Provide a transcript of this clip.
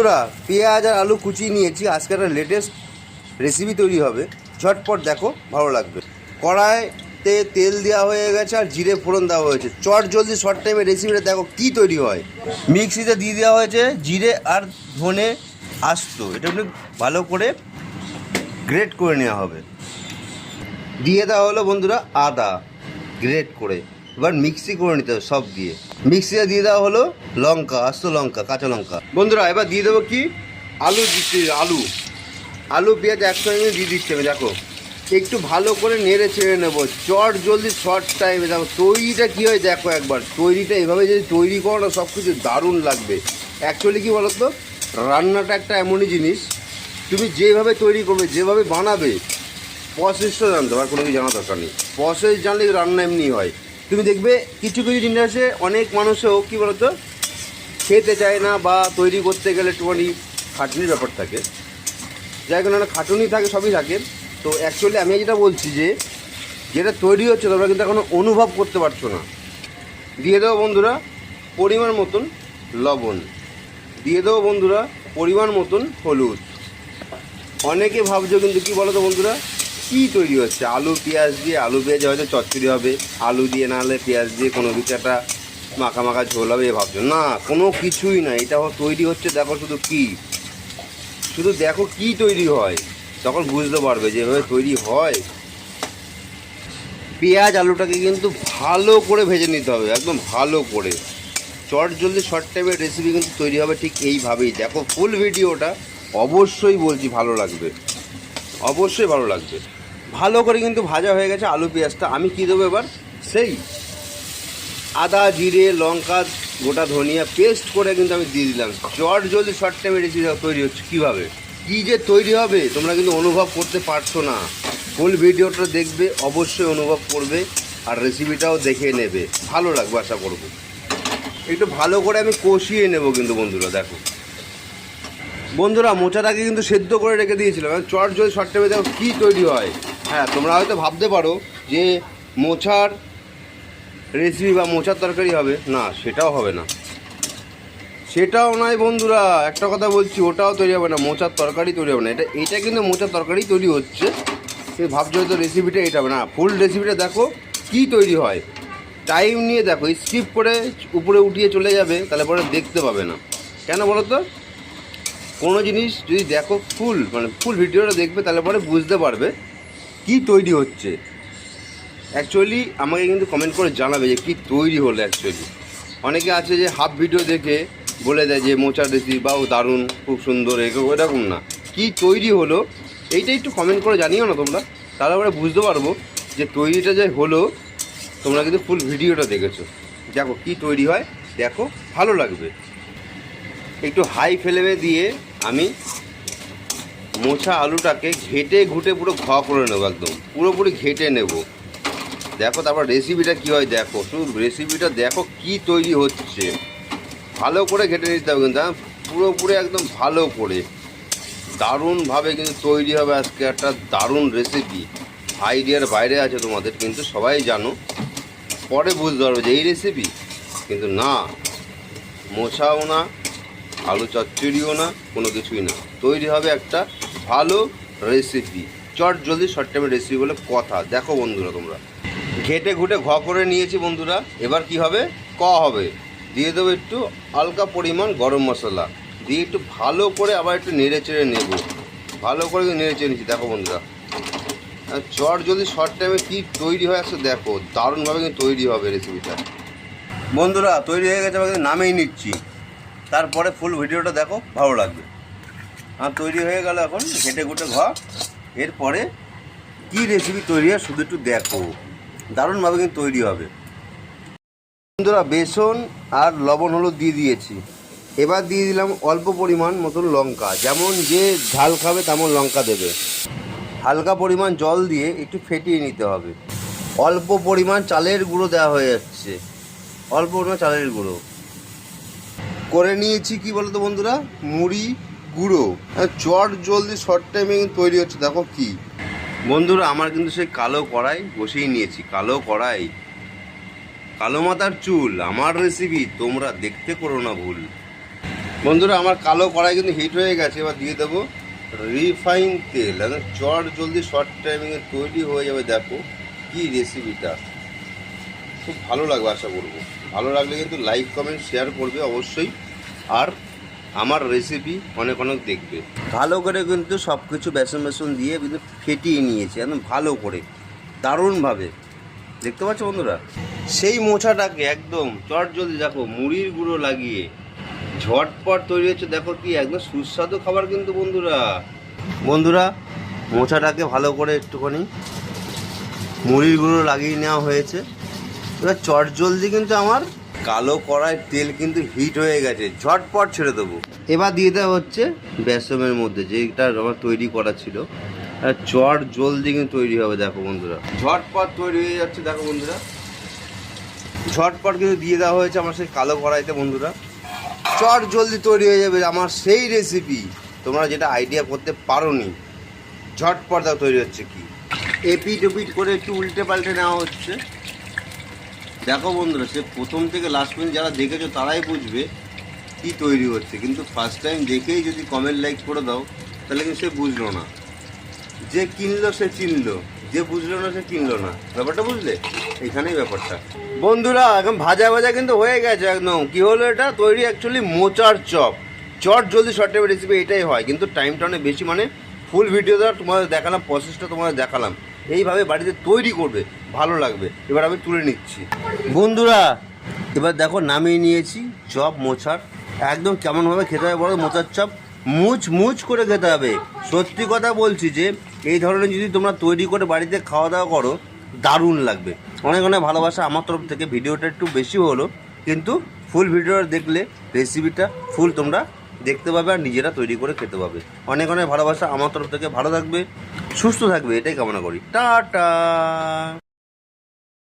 বন্ধুরা, পেঁয়াজ আর আলু কুচিয়ে নিয়েছি। আজকে একটা লেটেস্ট রেসিপি তৈরি হবে। ঝটপট দেখো, ভালো লাগবে। কড়াইতে তেল দেওয়া হয়ে গেছে আর জিরে ফোড়ন দেওয়া হয়েছে। চট জলদি শর্ট টাইমে রেসিপিটা দেখো কি তৈরি হয়। মিক্সিতে দিয়ে দেওয়া হয়েছে জিরে আর ধনে আস্ত। এটা একটু ভালো করে গ্রেট করে নেওয়া হবে। দিয়ে দেওয়া হলো বন্ধুরা আদা গ্রেট করে। এবার মিক্সি করে নিতে হবে সব দিয়ে। মিক্সিতে দিয়ে দেওয়া হলো লঙ্কা, আস্ত লঙ্কা, কাঁচা লঙ্কা। বন্ধুরা, এবার দিয়ে দেবো কি? আলু দিচ্ছি, আলু। আলু, পেঁয়াজ একসঙ্গে দিয়ে দিচ্ছি আমি, দেখো। একটু ভালো করে নেড়ে ছেড়ে নেব। চট জলদি, শর্ট টাইমে। দেখো, তৈরিটা কী হয় দেখো একবার। তৈরিটা এভাবে যদি তৈরি করো না, সব কিছু দারুণ লাগবে। অ্যাকচুয়ালি কী বলো তো রান্নাটা একটা এমনই জিনিস। তুমি যেভাবে তৈরি করবে, যেভাবে বানাবে প্রসেসটা জানতে আর কোনো কিছু জানা দরকার নেই। প্রসেস জানলে রান্না এমনি হয়। তুমি দেখবে কিছু কিছু জিনিস অনেক মানুষও কী বলতো, খেতে চায় না বা তৈরি করতে গেলে একটুখানি খাটনির ব্যাপার থাকে। যাই কোনো, খাটুনি থাকে, সবই থাকে। তো অ্যাকচুয়ালি আমি যেটা বলছি যে, যেটা তৈরি হচ্ছে তোমরা কিন্তু এখনও অনুভব করতে পারছ না। দিয়ে দেবো বন্ধুরা পরিমাণ মতন লবণ। দিয়ে দেবো বন্ধুরা পরিমাণ মতন হলুদ। অনেকে ভাবছ কিন্তু কি বলো তো বন্ধুরা কী তৈরি হচ্ছে? আলু, পেঁয়াজ দিয়ে, আলু পেঁয়াজ হয়তো চচ্চড়ি হবে। আলু দিয়ে না হলে পেঁয়াজ দিয়ে কোনো কিছু একটা মাখা মাখা ঝোল হবে, এ ভাবছ। না, কোনো কিছুই না, এটা তৈরি হচ্ছে, দেখো শুধু কি। শুধু দেখো কি তৈরি হয়, তখন বুঝতে পারবে যে এভাবে তৈরি হয়। পেঁয়াজ, আলুটাকে কিন্তু ভালো করে ভেজে নিতে হবে, একদম ভালো করে। চট জলদি শর্ট টাইমের রেসিপি কিন্তু তৈরি হবে ঠিক এইভাবেই। দেখো ফুল ভিডিওটা অবশ্যই বলছি ভালো লাগবে। অবশ্যই ভালো লাগবে। ভালো করে কিন্তু ভাজা হয়ে গেছে আলু পেঁয়াজটা। আমি কী দেবো এবার? সেই আদা, জিরে, লঙ্কা, গোটা ধনিয়া পেস্ট করে কিন্তু আমি দিয়ে দিলাম। চট জলদি শর্ট টাইমে রেসিপি তৈরি হচ্ছে, কীভাবে? কী যে তৈরি হবে, তোমরা কিন্তু অনুভব করতে পারছ না। ফুল ভিডিওটা দেখবে, অবশ্যই অনুভব করবে আর রেসিপিটাও দেখে নেবে। ভালো লাগবে, আশা করব। একটু ভালো করে আমি কষিয়ে নেব কিন্তু বন্ধুরা, দেখো। বন্ধুরা, মোচাটাকে কিন্তু সেদ্ধ করে রেখে দিয়েছিলাম। চট জল শর্ট টাইমে দেখো কী তৈরি হয়। হ্যাঁ তোমরা হয়তো ভাবতে পারো যে মোচার রেসিপি বা মোচার তরকারি হবে। না, সেটাও হবে না। সেটাও নয় বন্ধুরা, একটা কথা বলছি, ওটাও তৈরি হবে না, মোচার তরকারি তৈরি হবে না। এটা এটা কিন্তু মোচার তরকারি তৈরি হচ্ছে। সে ভাবছ হয়তো রেসিপিটা এটা হবে না। ফুল রেসিপিটা দেখো কি তৈরি হয়। টাইম নিয়ে দেখো স্কিপ করে উপরে উঠিয়ে চলে যাবে, তাহলে পরে দেখতে পাবে না। কেন বলো তো? কোনো জিনিস যদি দেখো ফুল মানে ফুল ভিডিওটা দেখবে, তাহলে পরে বুঝতে পারবে। কি তৈরি হচ্ছে? অ্যাকচুয়ালি আমাকে কিন্তু কমেন্ট করে জানাবে যে কী তৈরি হলো অ্যাকচুয়ালি অনেকে আছে যে হাফ ভিডিও দেখে বলে দেয় যে মোচা রেসিপি বা দারুণ, খুব সুন্দর এরকম না। কি তৈরি হলো এইটা একটু কমেন্ট করে জানিও না তোমরা। তাহলে আমরা বুঝতে পারব যে তৈরিটা যে হলো, তোমরা কিন্তু ফুল ভিডিওটা দেখেছ। দেখো কি তৈরি হয়, দেখো, ভালো লাগবে। একটু হাই ফ্লেমে দিয়ে আমি মোছা আলুটাকে ঘেটে ঘুটে পুরো ঘ করে নেব একদম। পুরোপুরি ঘেটে নেব। দেখো তারপর রেসিপিটা কী হয় দেখো। শুধু রেসিপিটা দেখো কি তৈরি হচ্ছে। ভালো করে ঘেটে নিতে হবে কিন্তু হ্যাঁ? পুরোপুরি একদম ভালো করে। দারুণভাবে কিন্তু তৈরি হবে আজকে একটা দারুণ রেসিপি আইডিয়ার বাইরে আছে তোমাদের, কিন্তু সবাই জানো। পরে বুঝতে পারবে যে এই রেসিপি কিন্তু না। মোছাও না আলু চচ্চড়িও না, কোনো কিছুই না। তৈরি হবে একটা ভালো রেসিপি চট জলদি শর্ট টাইমের রেসিপি বলে কথা। দেখো বন্ধুরা তোমরা। ঘেটে ঘুটে ঘ করে নিয়েছি বন্ধুরা। এবার কি হবে? ক হবে? দিয়ে দেবো একটু হালকা পরিমাণ গরম মশলা। দিয়ে একটু ভালো করে আবার একটু নেড়ে চেড়ে নেব। ভালো করে নেড়ে চেড়ে নিচ্ছি। দেখো বন্ধুরা। চট যদি শর্ট টাইমে কী তৈরি হয় আসলে দেখো। দারুণভাবে কিন্তু তৈরি হবে রেসিপিটা বন্ধুরা, তৈরি হয়ে গেছে আমাকে নামেই নিচ্ছি। তারপরে ফুল ভিডিওটা দেখো, ভালো লাগবে। আর তৈরি হয়ে গেল এখন ঘেটে ঘুটে ঘ এরপরে কী রেসিপি তৈরি হয় শুধু একটু দেখো। দারুণভাবে কিন্তু তৈরি হবে। বন্ধুরা, বেসন আর লবণ হলুদ দিয়ে দিয়েছি। এবার দিয়ে দিলাম অল্প পরিমাণ মতন লঙ্কা। যেমন যে ঝাল খাবে তেমন লঙ্কা দেবে। হালকা পরিমাণ জল দিয়ে একটু ফেটিয়ে নিতে হবে। অল্প পরিমাণ চালের গুঁড়ো দেওয়া হয়ে যাচ্ছে অল্প পরিমাণ চালের গুঁড়ো। করে নিয়েছি, কি বলতো বন্ধুরা? মুড়ি, গুঁড়ো। চট জলদি শর্ট টাইমে কিন্তু তৈরি হচ্ছে, দেখো কি। বন্ধুরা, আমার কিন্তু সেই কালো কড়াই বসেই নিয়েছি, কালো কড়াই। কালো মাথার চুল, আমার রেসিপি তোমরা দেখতে করো না ভুল। বন্ধুরা, আমার কালো কড়াই কিন্তু হিট হয়ে গেছে, এবার দিয়ে দেবো রিফাইন তেল। চট জলদি শর্ট টাইমিংয়ে তৈরি হয়ে যাবে, দেখো কি রেসিপিটা খুব ভালো লাগবে আশা করব। ভালো লাগলে কিন্তু লাইক কমেন্ট শেয়ার করবে অবশ্যই। আর আমার রেসিপি অনেক অনেক দেখবে। ভালো করে কিন্তু সব কিছু বেসন বেসন দিয়ে কিন্তু ফেটিয়ে নিয়েছি, একদম ভালো করে। দারুণভাবে। দেখতে পাচ্ছ বন্ধুরা? সেই মোছাটাকে একদম চট জলদি দেখো, মুড়ির গুঁড়ো লাগিয়ে ঝটপট তৈরি হচ্ছে। দেখো কি, একদম সুস্বাদু খাবার কিন্তু বন্ধুরা। বন্ধুরা, মোছাটাকে ভালো করে একটুখানি মুড়ির গুঁড়ো লাগিয়ে নেওয়া হয়েছে। এবার চট জলদি কিন্তু আমার কালো কড়াই তেল কিন্তু হিট হয়ে গেছে। ঝটপট ছেড়ে দেবো। এবার দিয়ে দেওয়া হচ্ছে বেসমের মধ্যে, যেটা আমার তৈরি করা ছিল। চট জলদি কিন্তু তৈরি হবে, দেখো বন্ধুরা। ঝটপট তৈরি হয়ে যাচ্ছে, দেখো বন্ধুরা। ঝটপট কিন্তু দিয়ে দেওয়া হয়েছে আমার সেই কালো কড়াইতে, বন্ধুরা। চট জলদি তৈরি হয়ে যাবে আমার সেই রেসিপি তোমরা যেটা আইডিয়া করতে পারোনি, ঝটপট দাও তৈরি হচ্ছে কি। এপিট ওপিট করে একটু উল্টে পাল্টে নেওয়া হচ্ছে। দেখো বন্ধুরা, সে প্রথম থেকে লাস্ট পর্যন্ত যারা দেখেছ তারাই বুঝবে কি তৈরি হচ্ছে। কিন্তু ফার্স্ট টাইম দেখেই যদি কমেন্ট লাইক করে দাও, তাহলে কিন্তু সে বুঝলো না। যে কিনলো, সে চিনলো। যে বুঝলো না, সে কিনলো না। ব্যাপারটা বুঝলে? এখানেই ব্যাপারটা। বন্ধুরা এখন ভাজা ভাজা কিন্তু হয়ে গেছে একদম। কি হলো এটা? তৈরি অ্যাকচুয়ালি মোচার চপ। চট জলদি শর্ট টাইমের রেসিপি এটাই হয়। কিন্তু টাইমটা অনেক বেশি। মানে ফুল ভিডিও দ্বারা তোমাদের দেখালাম প্রসেসটা তোমাদের দেখালাম। এইভাবে বাড়িতে তৈরি করবে। ভালো লাগবে। এবার আমি তুলে নিচ্ছি। বন্ধুরা, এবার দেখো নামিয়ে নিয়েছি চপ মোছার একদম কেমনভাবে খেতে হবে বলো মোচার চপ। মুচ মুচ করে খেতে হবে। সত্যি কথা বলছি যে, এই ধরনের যদি তোমরা তৈরি করে বাড়িতে খাওয়া দাওয়া করো, দারুণ লাগবে। অনেক অনেক ভালোবাসা আমার তরফ থেকে। ভিডিওটা একটু বেশি হলো, কিন্তু ফুল ভিডিওটা দেখলে রেসিপিটা ফুল তোমরা দেখতে পাবে আর নিজেরা তৈরি করে খেতে পাবে। অনেক অনেক ভালোবাসা আমার তরফ থেকে। ভালো থাকবে, সুস্থ থাকবে, এটাই কামনা করি। টাটা!